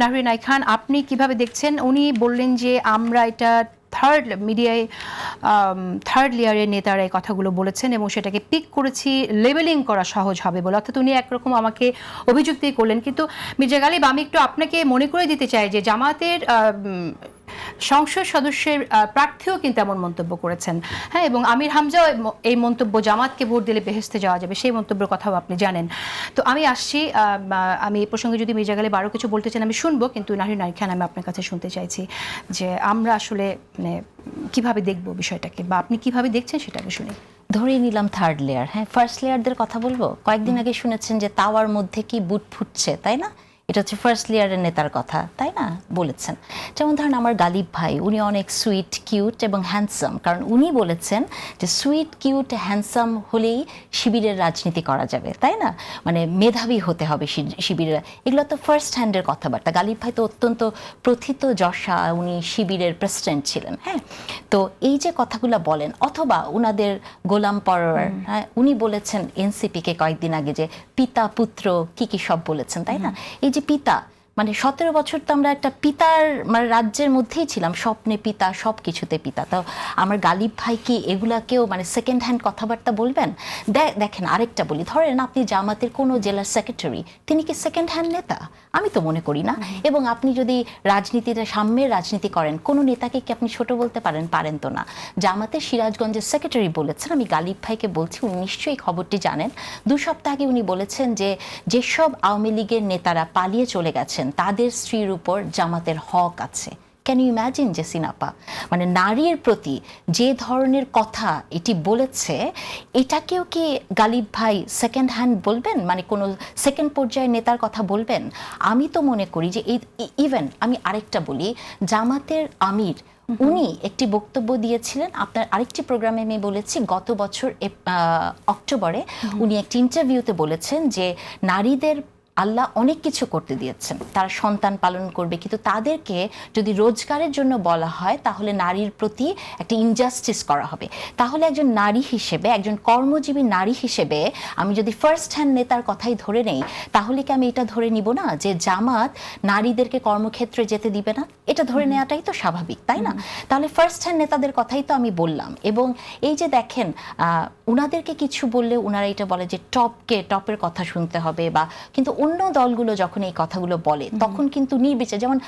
Nahrin I খান আপনি কীভাবে দেখছেন? উনি বললেন যে, আমরা এটা থার্ড মিডিয়ায় থার্ড লেয়ারের নেতারা এই কথাগুলো বলেছেন এবং সেটাকে পিক করেছি লেবেলিং করা সহজ হবে বলে। অর্থাৎ উনি একরকম আমাকে অভিযুক্তি করলেন। কিন্তু মির্জা গালিব, আমি একটু আপনাকে মনে করে দিতে চাই যে, জামাতের সংসদ সদস্যের প্রার্থীও কিন্তু এমন মন্তব্য করেছেন। হ্যাঁ এবং আমির হামজাও এই মন্তব্য জামাতকে ভোট দিলে বেহেস্তে যাওয়া যাবে সেই মন্তব্যের কথাও আপনি জানেন। তো আমি আসছি আমি এই প্রসঙ্গে যদি মির্জা গালিব আরও কিছু বলতে চান আমি শুনব কিন্তু নাহির নাইক খান আমি আপনার কাছে শুনতে চাইছি যে আমরা আসলে মানে কীভাবে দেখব বিষয়টাকে বা আপনি কীভাবে দেখছেন সেটা আমি শুনি। ধরে নিলাম থার্ড লেয়ার হ্যাঁ ফার্স্ট লেয়ারদের কথা বলব? কয়েকদিন আগে শুনেছেন যে তাওয়ার মধ্যে কি বুট ফুটছে তাই না? এটা হচ্ছে ফার্স্ট লেয়ারের নেতার কথা তাই না? বলেছেন। যেমন ধরেন আমার গালিব ভাই উনি অনেক সুইট কিউট এবং হ্যান্ডসাম কারণ উনি বলেছেন যে সুইট কিউট হ্যান্ডসাম হলেই শিবিরের রাজনীতি করা যাবে তাই না? মানে মেধাবী হতে হবে শিবিরের। এগুলো তো ফার্স্ট হ্যান্ডের কথাবার্তা। গালিব ভাই তো অত্যন্ত প্রথিত যশা উনি শিবিরের প্রেসিডেন্ট ছিলেন হ্যাঁ? তো এই যে কথাগুলো বলেন অথবা উনাদের গোলাম পরোয়ার হ্যাঁ উনি বলেছেন এনসিপিকে কয়েকদিন আগে যে পিতা পুত্র কি কি সব বলেছেন তাই না? এই যে পিতা মানে সতেরো বছর তো আমরা একটা পিতার মানে রাজ্যের মধ্যেই ছিলাম স্বপ্নে পিতা সব কিছুতে পিতা। তো আমার গালিব ভাই কি এগুলাকেও মানে সেকেন্ড হ্যান্ড কথাবার্তা বলবেন? দেখেন আরেকটা বলি ধরেন আপনি জামাতের কোনো জেলার সেক্রেটারি তিনি কি সেকেন্ড হ্যান্ড নেতা? আমি তো মনে করি না। এবং আপনি যদি রাজনীতিতে সাম্যের রাজনীতি করেন কোনো নেতাকে কি আপনি ছোট বলতে পারেন? পারেন তো না। জামাতের সিরাজগঞ্জের সেক্রেটারি বলেছেন আমি গালিব ভাইকে বলছি উনি নিশ্চয়ই খবরটি জানেন। দু সপ্তাহ আগে উনি বলেছেন যে যেসব আওয়ামী লীগের নেতারা পালিয়ে চলে গেছেন তাদের স্ত্রীর উপর জামাতের হক আছে। ক্যান ইউ ইম্যাজিন যে সিনাপা মানে নারীর প্রতি যে ধরনের কথা এটি বলেছে এটাকেও কি গালিব ভাই সেকেন্ড হ্যান্ড বলবেন? মানে কোনো সেকেন্ড পর্যায়ের নেতার কথা বলবেন? আমি তো মনে করি যে এই ইভেন আমি আরেকটা বলি জামাতের আমির উনি একটি বক্তব্য দিয়েছিলেন আপনার আরেকটি প্রোগ্রামে আমি বলেছি গত বছর অক্টোবরে উনি একটি ইন্টারভিউতে বলেছেন যে নারীদের আল্লাহ অনেক কিছু করতে দিয়েছেন। তারা সন্তান পালন করবে। কিন্তু তাদেরকে যদি রোজগারের জন্য বলা হয় তাহলে নারীর প্রতি একটা ইনজাস্টিস করা হবে। তাহলে একজন নারী হিসেবে একজন কর্মজীবী নারী হিসেবে আমি যদি ফার্স্ট হ্যান্ড নেতার কথাই ধরে নেই তাহলে কি আমি এটা ধরে নিব না যে জামাত নারীদেরকে কর্মক্ষেত্রে যেতে দিবে না? এটা ধরে নেওয়াটাই তো স্বাভাবিক তাই না? তাহলে ফার্স্ট হ্যান্ড নেতাদের কথাই তো আমি বললাম। এবং এই যে দেখেন আহ, উনাদেরকে কিছু বললে উনারা এটা বলে যে টপকে টপের কথা শুনতে হবে বা কিন্তু অন্য দলগুলো যখন এই কথাগুলো বলে তখন কিন্তু নির্বিচার যেমন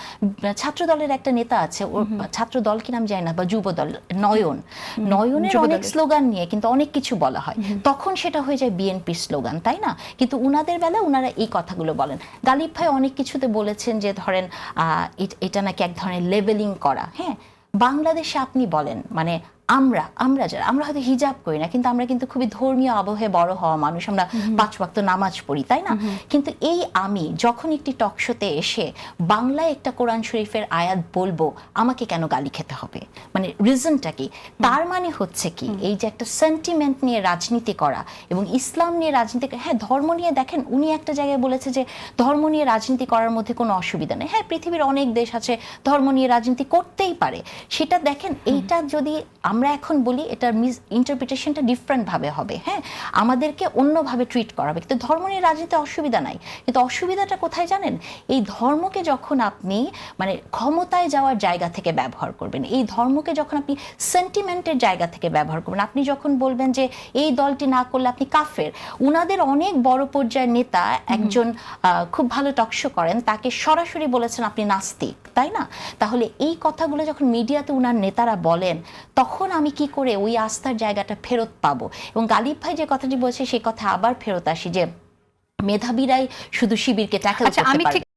ছাত্র দলের একটা নেতা আছে ওর ছাত্র দল কি নাম যায় না বা যুব দল নয়ন নয়নের অনেক স্লোগান নিয়ে কিন্তু অনেক কিছু বলা হয়। তখন সেটা হয়ে যায় বিএনপির স্লোগান তাই না? কিন্তু উনাদের বেলা উনারা এই কথাগুলো বলেন। গালিব ভাই অনেক কিছুতে বলেছেন যে ধরেন আহ, এটা নাকি এক ধরনের লেভেলিং করা হ্যাঁ? বাংলাদেশে আপনি বলেন মানে আমরা আমরা যারা আমরা হয়তো হিজাব করি না কিন্তু আমরা কিন্তু খুবই ধর্মীয় আবহে বড় হওয়া মানুষ আমরা পাঁচ ওয়াক্ত নামাজ পড়ি তাই না? কিন্তু এই আমি যখন একটি টক শোতে এসে বাংলায় একটা কোরআন শরীফের আয়াত বলব আমাকে কেন গালি খেতে হবে? মানে রিজনটা কি? তার মানে হচ্ছে কি এই যে একটা সেন্টিমেন্ট নিয়ে রাজনীতি করা এবং ইসলাম নিয়ে রাজনীতি হ্যাঁ ধর্ম নিয়ে দেখেন উনি একটা জায়গায় বলেছে যে ধর্ম নিয়ে রাজনীতি করার মধ্যে কোনো অসুবিধা নেই। হ্যাঁ পৃথিবীর অনেক দেশ আছে ধর্ম নিয়ে রাজনীতি করতেই পারে। সেটা দেখেন এইটা যদি আমরা এখন বলি এটার মিস ইন্টারপ্রিটেশনটা ডিফারেন্টভাবে হবে হ্যাঁ? আমাদেরকে অন্যভাবে ট্রিট করা হবে কিন্তু ধর্ম নিয়ে রাজনীতি অসুবিধা নাই। কিন্তু অসুবিধাটা কোথায় জানেন? এই ধর্মকে যখন আপনি মানে ক্ষমতায় যাওয়ার জায়গা থেকে ব্যবহার করবেন এই ধর্মকে যখন আপনি সেন্টিমেন্টের জায়গা থেকে ব্যবহার করবেন আপনি যখন বলবেন যে এই দলটি না করলে আপনি কাফের উনাদের অনেক বড় পর্যায়ের নেতা একজন খুব ভালো টকশো করেন তাকে সরাসরি বলেছেন আপনি নাস্তিক তাই না? তাহলে এই কথাগুলো যখন মিডিয়াতে উনার নেতারা বলেন তখন আমি কি করে ওই আস্থার জায়গাটা ফেরত পাবো? এবং গালিব ভাই যে কথাটি বলছে সে কথা আবার ফেরত আসি যে মেধাবীরাই শুধু শিবিরকে ট্যাকেল আচ্ছা করতে আমি পারবে।